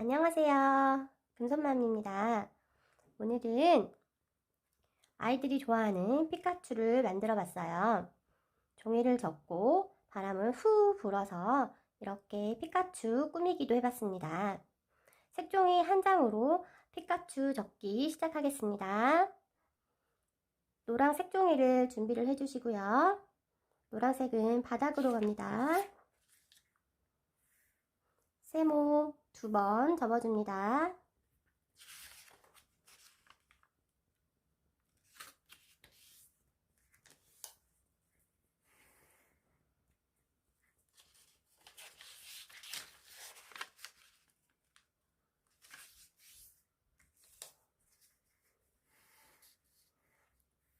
안녕하세요. 금손맘입니다. 오늘은 아이들이 좋아하는 피카츄를 만들어 봤어요. 종이를 접고 바람을 후 불어서 이렇게 피카츄 꾸미기도 해봤습니다. 색종이 한 장으로 피카츄 접기 시작하겠습니다. 노란 색종이를 준비를 해주시고요. 노란색은 바닥으로 갑니다. 세모 두 번 접어줍니다.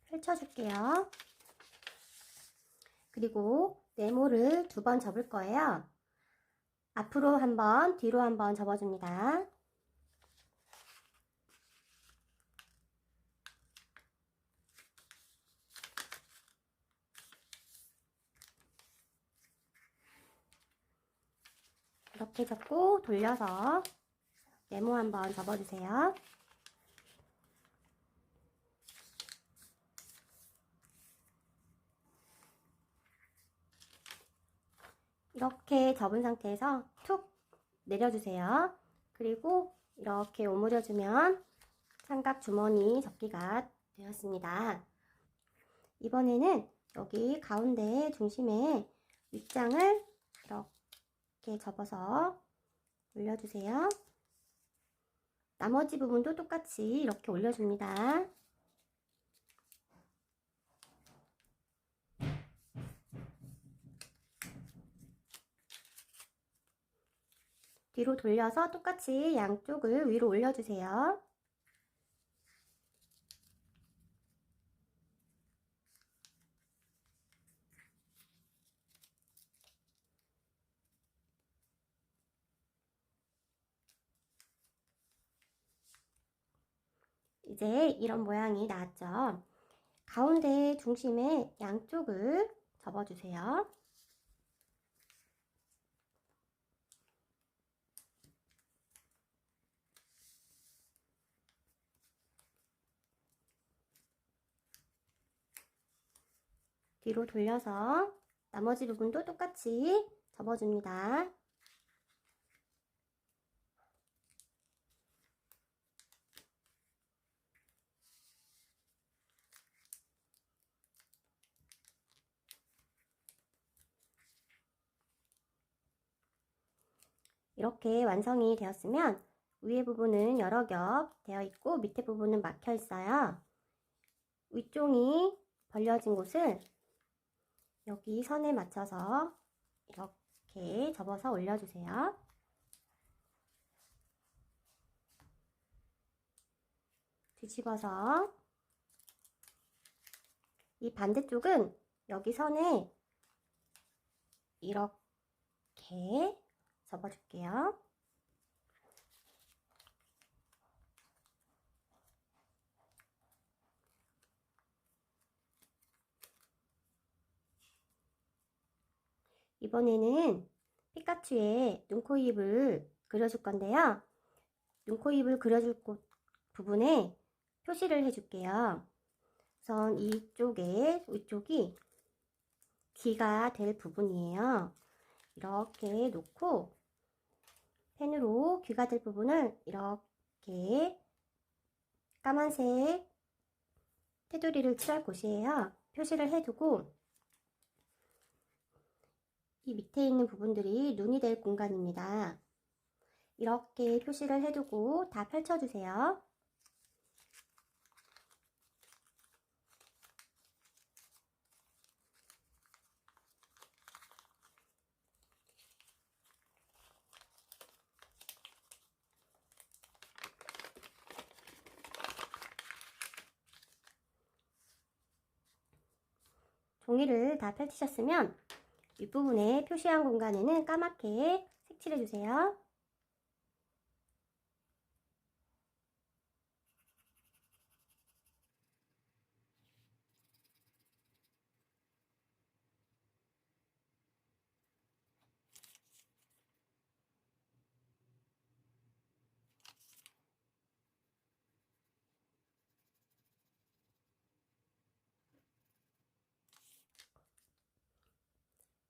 펼쳐줄게요. 그리고 네모를 두 번 접을 거예요. 앞으로 한 번, 뒤로 한 번 접어줍니다. 이렇게 접고 돌려서 네모 한 번 접어주세요. 이렇게 접은 상태에서 툭 내려주세요. 그리고 이렇게 오므려주면 삼각 주머니 접기가 되었습니다. 이번에는 여기 가운데 중심에 윗장을 이렇게 접어서 올려주세요. 나머지 부분도 똑같이 이렇게 올려줍니다. 뒤로 돌려서 똑같이 양쪽을 위로 올려주세요. 이제 이런 모양이 나왔죠. 가운데 중심에 양쪽을 접어주세요. 뒤로 돌려서 나머지 부분도 똑같이 접어줍니다. 이렇게 완성이 되었으면 위에 부분은 여러 겹 되어 있고 밑에 부분은 막혀 있어요. 윗종이 벌려진 곳을 여기 선에 맞춰서 이렇게 접어서 올려주세요. 뒤집어서 이 반대쪽은 여기 선에 이렇게 접어줄게요. 이번에는 피카츄의 눈, 코, 입을 그려줄 건데요. 눈, 코, 입을 그려줄 곳 부분에 표시를 해줄게요. 우선 이쪽에, 이쪽이 귀가 될 부분이에요. 이렇게 놓고 펜으로 귀가 될 부분을 이렇게 까만색 테두리를 칠할 곳이에요. 표시를 해두고 이 밑에 있는 부분들이 눈이 될 공간입니다. 이렇게 표시를 해두고 다 펼쳐주세요. 종이를 다 펼치셨으면 윗부분에 표시한 공간에는 까맣게 색칠해 주세요.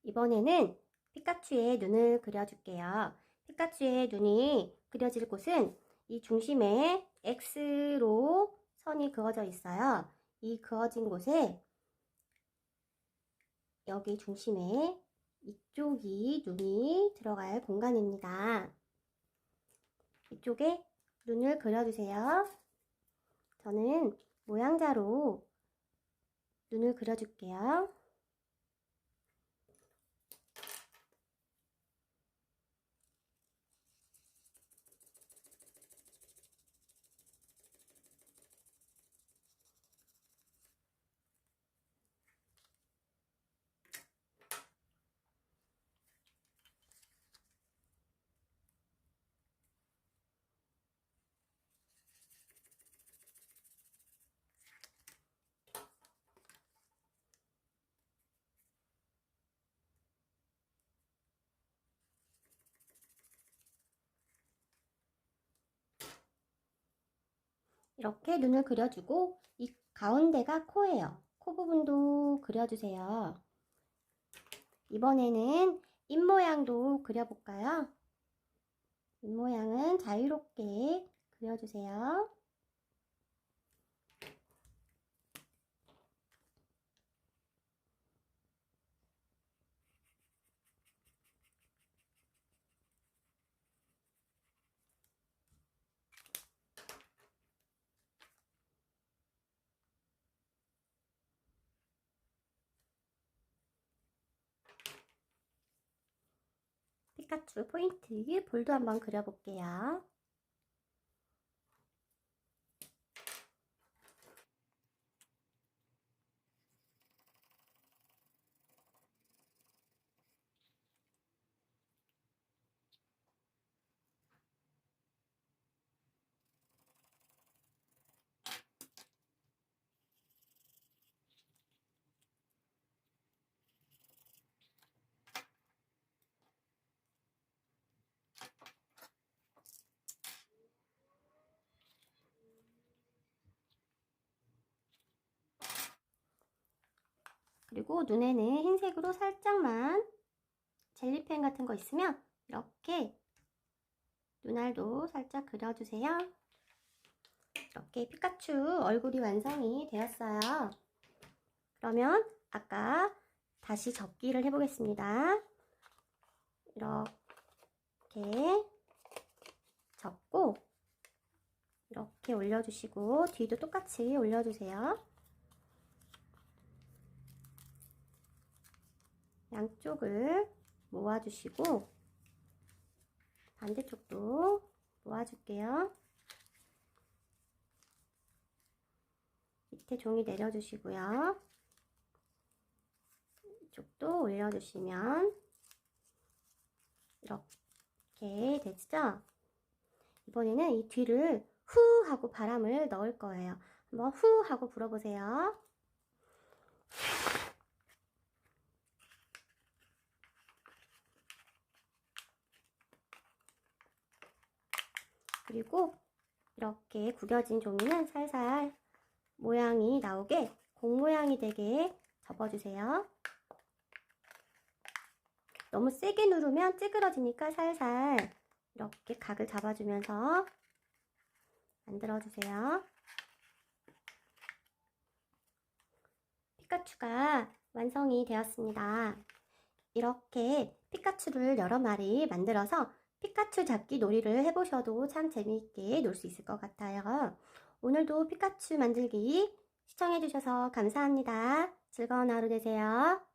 이번에는 피카츄의 눈을 그려줄게요. 피카츄의 눈이 그려질 곳은 이 중심에 X로 선이 그어져 있어요. 이 그어진 곳에 여기 중심에 이쪽이 눈이 들어갈 공간입니다. 이쪽에 눈을 그려주세요. 저는 모양자로 눈을 그려줄게요. 이렇게 눈을 그려주고 이 가운데가 코예요. 코 부분도 그려주세요. 이번에는 입 모양도 그려볼까요? 입 모양은 자유롭게 그려주세요. 피카츄 포인트 볼도 한번 그려볼게요. 그리고 눈에는 흰색으로 살짝만 젤리펜 같은 거 있으면 이렇게 눈알도 살짝 그려주세요. 이렇게 피카츄 얼굴이 완성이 되었어요. 그러면 아까 다시 접기를 해보겠습니다. 이렇게 접고 이렇게 올려주시고 뒤도 똑같이 올려주세요. 양쪽을 모아주시고 반대쪽도 모아줄게요. 밑에 종이 내려주시고요. 이쪽도 올려주시면 이렇게 되죠? 이번에는 이 뒤를 후 하고 바람을 넣을 거예요. 한번 후 하고 불어보세요. 그리고 이렇게 구겨진 종이는 살살 모양이 나오게 공 모양이 되게 접어주세요. 너무 세게 누르면 찌그러지니까 살살 이렇게 각을 잡아주면서 만들어주세요. 피카츄가 완성이 되었습니다. 이렇게 피카츄를 여러 마리 만들어서 피카츄 잡기 놀이를 해보셔도 참 재미있게 놀 수 있을 것 같아요. 오늘도 피카츄 만들기 시청해주셔서 감사합니다. 즐거운 하루 되세요.